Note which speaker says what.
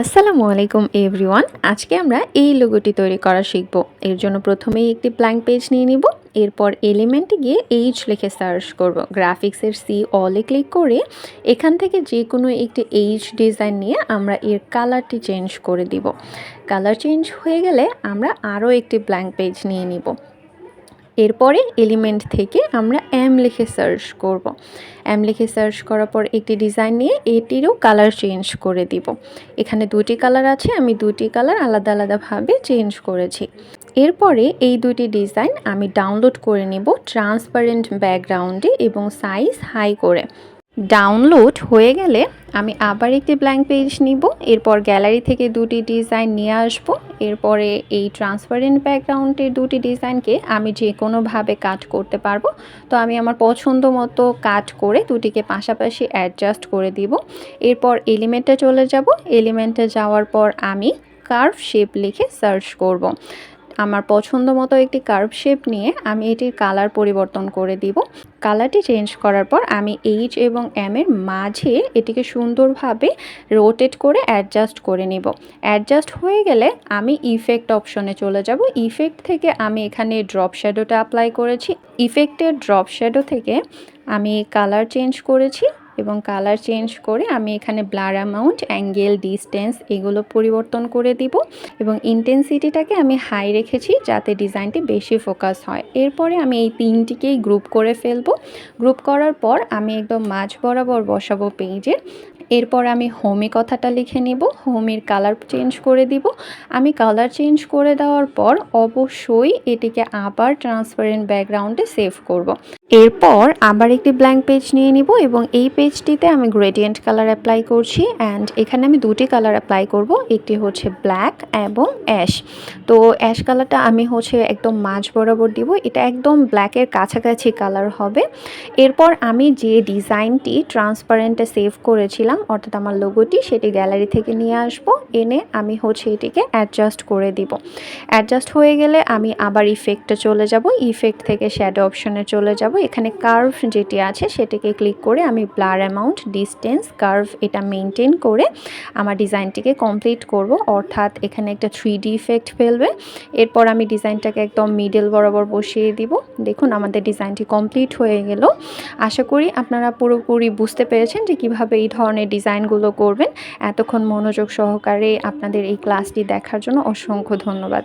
Speaker 1: আসসালামু আলাইকুম এভরিওয়ান আজকে আমরা এই লোগোটি তৈরি করা শিখব। এর জন্য প্রথমেই একটি ব্ল্যাঙ্ক পেজ নিয়ে নিব। এরপর এলিমেন্টে গিয়ে এইচ লিখে সার্চ করব। গ্রাফিক্সের সি অলে ক্লিক করে এখান থেকে যে কোনো একটি এইচ ডিজাইন নিয়ে আমরা এর কালারটি চেঞ্জ করে দিব। কালার চেঞ্জ হয়ে গেলে আমরা আরও একটি ব্ল্যাঙ্ক পেজ নিয়ে নিব। এরপরে এলিমেন্ট থেকে আমরা এম লিখে সার্চ করব। এম লিখে সার্চ করার পর একটি ডিজাইন নিয়ে এটিরও কালার চেঞ্জ করে দিব। এখানে দুটি কালার আছে, আমি দুটি কালার আলাদা আলাদাভাবে চেঞ্জ করেছি। এরপরে এই দুটি ডিজাইন আমি ডাউনলোড করে নিব ট্রান্সপারেন্ট ব্যাকগ্রাউন্ডে এবং সাইজ হাই করে। ডাউনলোড হয়ে গেলে আমি আবার একটি ব্ল্যাঙ্ক পেজ নিব, এরপর গ্যালারি থেকে দুটি ডিজাইন নিয়ে আসব, এরপরে এই ট্রান্সপারেন্ট ব্যাকগ্রাউন্ডের দুটি ডিজাইনকে আমি যে কোনোভাবে কাট করতে পারব। তো আমি আমার পছন্দ মতো কাট করে দুটিকে পাশাপাশি অ্যাডজাস্ট করে দিব। এরপর এলিমেন্টে চলে যাব এলিমেন্টে যাওয়ার পর আমি কার্ভ শেপ লিখে সার্চ করব। আমার পছন্দ মতো একটি কার্ভ শেপ নিয়ে আমি এটির কালার পরিবর্তন করে দিব। কালারটি চেঞ্জ করার পর আমি এইচ এবং এম এর মাঝে এটিকে সুন্দরভাবে রোটেট করে অ্যাডজাস্ট করে নিব। অ্যাডজাস্ট হয়ে গেলে আমি ইফেক্ট অপশনে চলে যাব। ইফেক্ট থেকে আমি এখানে ড্রপ শ্যাডোটা অ্যাপ্লাই করেছি। ইফেক্টের ড্রপ শ্যাডো থেকে আমি কালার চেঞ্জ করেছি। এবং কালার চেঞ্জ করে আমি এখানে ব্লার অ্যামাউন্ট অ্যাঙ্গেল ডিস্টেন্স এগুলো পরিবর্তন করে দিব এবং ইন্টেন্সিটিটাকে আমি হাই রেখেছি যাতে ডিজাইনটি বেশি ফোকাস হয়। এরপরে আমি এই তিনটিকেই গ্রুপ করে ফেলব। গ্রুপ করার পর আমি একদম মাঝ বরাবর বসাবো পেজে এরপর আমি হোমি কথাটা লিখে নিব, হোমির কালার চেঞ্জ করে দিব। আমি কালার চেঞ্জ করে দেওয়ার পর অবশ্যই এটিকে আবার ট্রান্সপারেন্ট ব্যাকগ্রাউন্ডে সেভ করব। এরপর আবার একটি ব্ল্যাঙ্ক পেজ নিয়ে নিব এবং এই পেজটিতে আমি গ্রেডিয়েন্ট কালার অ্যাপ্লাই করছি অ্যান্ড এখানে আমি দুটি কালার অ্যাপ্লাই করব, একটি হচ্ছে ব্ল্যাক এবং অ্যাশ। তো অ্যাশ কালারটা আমি হচ্ছে একদম মাঝ বরাবর দিব, এটা একদম ব্ল্যাকের কাছাকাছি কালার হবে। এরপর আমি যে ডিজাইনটি ট্রান্সপারেন্টে সেভ করেছিলাম অর্থাৎ আমার লোগোটি সেটি গ্যালারি থেকে নিয়ে আসব। এনে আমি হচ্ছে এটিকে অ্যাডজাস্ট করে দিব। অ্যাডজাস্ট হয়ে গেলে আমি আবার ইফেক্টে চলে যাব। ইফেক্ট থেকে শ্যাডো অপশনে চলে যাব। এখানে কার্ভ যেটি আছে সেটিকে ক্লিক করে আমি ব্লার অ্যামাউন্ট ডিস্টেন্স কার্ভ এটা মেনটেন করে আমার ডিজাইনটিকে কমপ্লিট করব। অর্থাৎ এখানে একটা থ্রি ইফেক্ট ফেলবে। এরপর আমি ডিজাইনটাকে একদম মিডল বরাবর বসিয়ে দিব। দেখুন আমাদের ডিজাইনটি কমপ্লিট হয়ে গেল। আশা করি আপনারা পুরোপুরি বুঝতে পেরেছেন যে কীভাবে এই ধরনের ডিজাইনগুলো করবেন। এতক্ষণ মনোযোগ সহকারে আপনাদের এই ক্লাসটি দেখার জন্য অসংখ্য ধন্যবাদ।